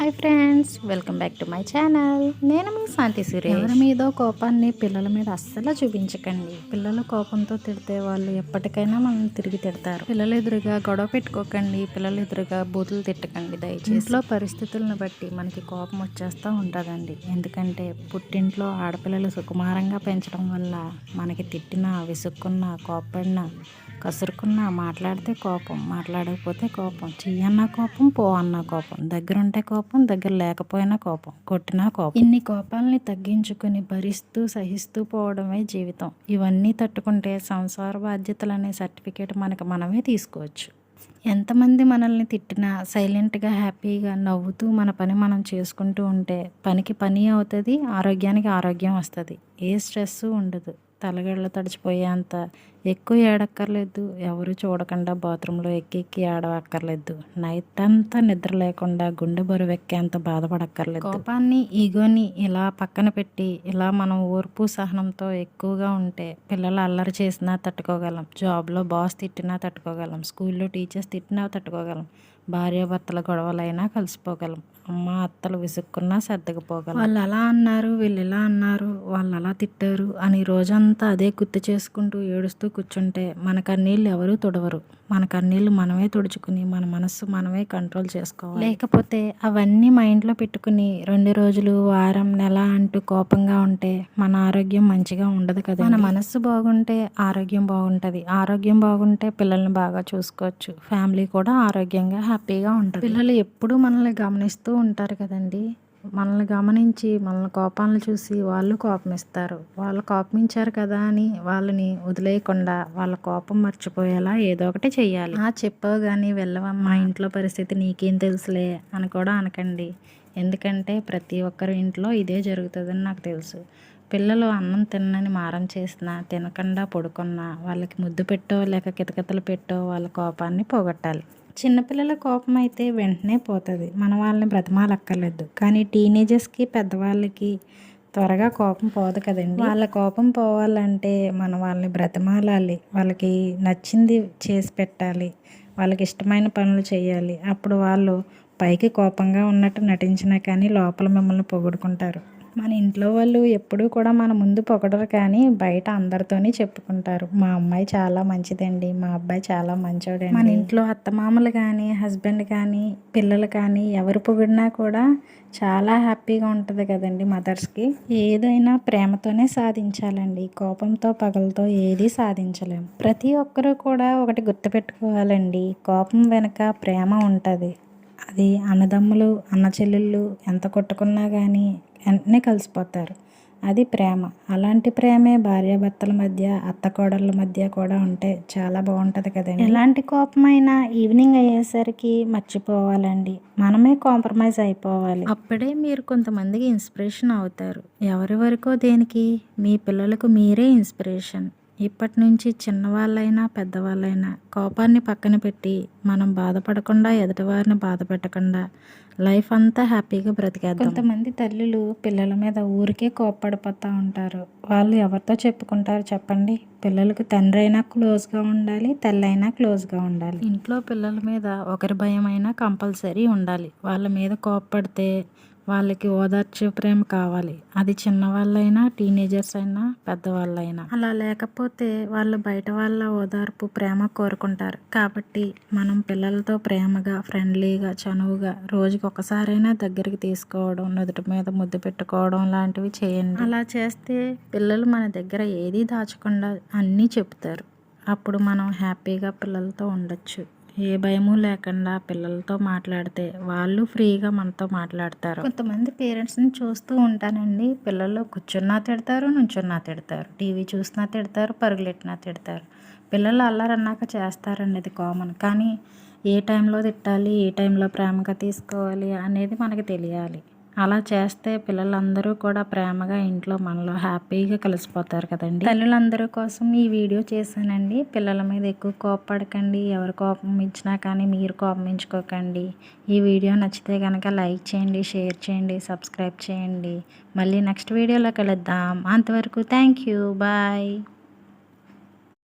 Hi friends welcome back to my channel. నేను మీ శాంతి సురేష్. ఎవరి మీద కోపాన్ని పిల్లల మీద అస్సలు చూపించకండి. పిల్లలు కోపంతో తిడితే వాళ్ళు ఎప్పటికైనా మనం తిరిగి తిడతారు. పిల్లలు ఎదురుగా గొడవ పెట్టుకోకండి. పిల్లలు ఎదురుగా బూతులు తిట్టకండి దయచేసి. ఇంట్లో పరిస్థితులను బట్టి మనకి కోపం వచ్చేస్తూ ఉంటుందండి. ఎందుకంటే పుట్టింట్లో ఆడపిల్లలు సుకుమారంగా పెంచడం వల్ల మనకి తిట్టినా విసుక్కున్నా కోపడినా కసురుకున్నా మాట్లాడితే కోపం మాట్లాడకపోతే కోపం చెయ్యన్నా కోపం పో అన్న కోపం దగ్గరుంటే కోపం దగ్గర లేకపోయినా కోపం కొట్టినా కోపం. ఇన్ని కోపాలని తగ్గించుకుని భరిస్తూ సహిస్తూ పోవడమే జీవితం. ఇవన్నీ తట్టుకుంటే సంసార బాధ్యతలు అనే సర్టిఫికేట్ మనకు మనమే తీసుకోవచ్చు. ఎంతమంది మనల్ని తిట్టినా సైలెంట్గా హ్యాపీగా నవ్వుతూ మన పని మనం చేసుకుంటూ ఉంటే పనికి పని అవుతుంది ఆరోగ్యానికి ఆరోగ్యం వస్తుంది. ఏ స్ట్రెస్ ఉండదు. తలగళ్ళు తడిచిపోయేంత ఎక్కువ ఏడక్కర్లేదు. ఎవరు చూడకుండా బాత్రూంలో ఎక్కి ఎక్కి ఏడవక్కర్లేదు. నైట్ అంతా నిద్ర లేకుండా గుండె బరువు ఎక్కేంత బాధపడక్కర్లేదు. కోపాన్ని ఈగోని ఇలా పక్కన పెట్టి ఇలా మనం ఓర్పు సహనంతో ఎక్కువగా ఉంటే పిల్లలు అల్లరి చేసినా తట్టుకోగలం. జాబ్లో బాస్ తిట్టినా తట్టుకోగలం. స్కూల్లో టీచర్స్ తిట్టినా తట్టుకోగలం. భార్యాభర్తల గొడవలైనా కలిసిపోగలం. అమ్మ అత్తలు విసుక్కున్నా సర్దుకుపోగలం. వాళ్ళు అలా అన్నారు వీళ్ళు ఇలా అన్నారు వాళ్ళు అలా తిట్టారు అని రోజంతా అదే గుర్తు చేసుకుంటూ ఏడుస్తూ కూర్చుంటే మన కన్నీళ్ళు ఎవరూ తుడవరు. మన కన్నీళ్ళు మనమే తుడుచుకుని మన మనస్సు మనమే కంట్రోల్ చేసుకోవాలి. లేకపోతే అవన్నీ మైండ్లో పెట్టుకుని రెండు రోజులు వారం నెల అంటూ కోపంగా ఉంటే మన ఆరోగ్యం మంచిగా ఉండదు కదా మన మనస్సు బాగుంటే ఆరోగ్యం బాగుంటుంది. ఆరోగ్యం బాగుంటే పిల్లల్ని బాగా చూసుకోవచ్చు. ఫ్యామిలీ కూడా ఆరోగ్యంగా హ్యాపీగా ఉంటారు పిల్లలు ఎప్పుడూ మనల్ని గమనిస్తూ ఉంటారు కదండి. మనల్ని గమనించి మనల్ని కోపాలను చూసి వాళ్ళు కోపమిస్తారు. వాళ్ళు కోపమించారు కదా అని వాళ్ళని వదిలేయకుండా వాళ్ళ కోపం మర్చిపోయేలా ఏదో ఒకటి చెయ్యాలి. ఆ చెప్పావు కానీ వెళ్ళవా? మా ఇంట్లో పరిస్థితి నీకేం తెలుసులే అని కూడా అనకండి. ఎందుకంటే ప్రతి ఒక్కరి ఇంట్లో ఇదే జరుగుతుందని నాకు తెలుసు. పిల్లలు అన్నం తినని మారం చేసినా తినకుండా పడుకున్నా వాళ్ళకి ముద్దు పెట్టో లేక కితకితలు పెట్టో వాళ్ళ కోపాన్ని పోగొట్టాలి. చిన్నపిల్లల కోపం అయితే వెంటనే పోతుంది. మన వాళ్ళని బ్రతమాలక్కర్లేదు. కానీ టీనేజర్స్కి పెద్దవాళ్ళకి త్వరగా కోపం పోదు కదండి. వాళ్ళ కోపం పోవాలంటే మన వాళ్ళని బ్రతమాలాలి. వాళ్ళకి నచ్చింది చేసి పెట్టాలి. వాళ్ళకి ఇష్టమైన పనులు చేయాలి. అప్పుడు వాళ్ళు పైకి కోపంగా ఉన్నట్టు నటించినా కానీ లోపల మిమ్మల్ని పొగుడుకుంటారు. మన ఇంట్లో వాళ్ళు ఎప్పుడూ కూడా మన ముందు పొగడరు కానీ బయట అందరితోని చెప్పుకుంటారు. మా అమ్మాయి చాలా మంచిదండి. మా అబ్బాయి చాలా మంచోడండి. మన ఇంట్లో అత్తమామలు కానీ హస్బెండ్ కానీ పిల్లలు కానీ ఎవరు పొగిడినా కూడా చాలా హ్యాపీగా ఉంటుంది కదండి మదర్స్కి. ఏదైనా ప్రేమతోనే సాధించాలండి. కోపంతో పగలతో ఏది సాధించలేము ప్రతి ఒక్కరూ కూడా ఒకటి గుర్తుపెట్టుకోవాలండి. కోపం వెనుక ప్రేమ ఉంటుంది. అది అన్నదమ్ములు అన్న చెల్లెళ్ళు ఎంత కొట్టుకున్నా కానీ వెంటనే కలిసిపోతారు. అది ప్రేమ. అలాంటి ప్రేమే భార్యాభర్తల మధ్య అత్త కోడళ్ళ మధ్య కూడా ఉంటే చాలా బాగుంటుంది కదండి. ఎలాంటి కోపమైనా ఈవినింగ్ అయ్యేసరికి మర్చిపోవాలండి. మనమే కాంప్రమైజ్ అయిపోవాలి. అప్పుడే మీరు కొంతమందికి ఇన్స్పిరేషన్ అవుతారు. ఎవరి వరకో దేనికి? మీ పిల్లలకు మీరే ఇన్స్పిరేషన్. ఇప్పటి నుంచి చిన్నవాళ్ళైనా పెద్దవాళ్ళైనా కోపాన్ని పక్కన పెట్టి మనం బాధపడకుండా ఎదుటివారిని బాధ పెట్టకుండా లైఫ్ అంతా హ్యాపీగా బ్రతికేద్దాం. కొంతమంది తల్లులు పిల్లల మీద ఊరికే కోప్పడిపోతూ ఉంటారు. వాళ్ళు ఎవరితో చెప్పుకుంటారు చెప్పండి? పిల్లలకు తండ్రి అయినా క్లోజ్గా ఉండాలి తల్లి అయినా క్లోజ్గా ఉండాలి. ఇంట్లో పిల్లల మీద ఒకరి భయం అయినా కంపల్సరీ ఉండాలి. వాళ్ళ మీద కోప్పడితే వాళ్ళకి ఓదార్చే ప్రేమ కావాలి. అది చిన్నవాళ్ళైనా టీనేజర్స్ అయినా పెద్దవాళ్ళైనా. అలా లేకపోతే వాళ్ళు బయట వాళ్ళ ఓదార్పు ప్రేమ కోరుకుంటారు. కాబట్టి మనం పిల్లలతో ప్రేమగా ఫ్రెండ్లీగా చనువుగా రోజుకి ఒకసారైనా దగ్గరికి తీసుకోవడం నుదుటి మీద ముద్దు పెట్టుకోవడం లాంటివి చేయండి. అలా చేస్తే పిల్లలు మన దగ్గర ఏది దాచకుండా అన్నీ చెప్తారు. అప్పుడు మనం హ్యాపీగా పిల్లలతో ఉండొచ్చు. ఏ భయము లేకుండా పిల్లలతో మాట్లాడితే వాళ్ళు ఫ్రీగా మనతో మాట్లాడతారు. కొంతమంది పేరెంట్స్ని చూస్తూ ఉంటానండి. పిల్లలు కూర్చున్నా తిడతారు నుంచున్నా తిడతారు. టీవీ చూసినా తిడతారు పరుగులెట్టినా తిడతారు. పిల్లలు అన్నాక చేస్తారండి అది కామన్. కానీ ఏ టైంలో తిట్టాలి ఏ టైంలో ప్రేమగా తీసుకోవాలి అనేది మనకి తెలియాలి. అలా చేస్తే పిల్లలందరూ కూడా ప్రేమగా ఇంట్లో మనలో హ్యాపీగా కలిసిపోతారు కదండి. తల్లులందరూ కోసం ఈ వీడియో చేశానండి. పిల్లల మీద ఎక్కువ కోపపడకండి. ఎవరు కోపం ఇచ్చినా కానీ మీరు కోపమించుకోకండి ఈ వీడియో నచ్చితే కనుక లైక్ చేయండి షేర్ చేయండి సబ్స్క్రైబ్ చేయండి. మళ్ళీ నెక్స్ట్ వీడియోలో కలుద్దాం. అంతవరకు థ్యాంక్ యూ బాయ్.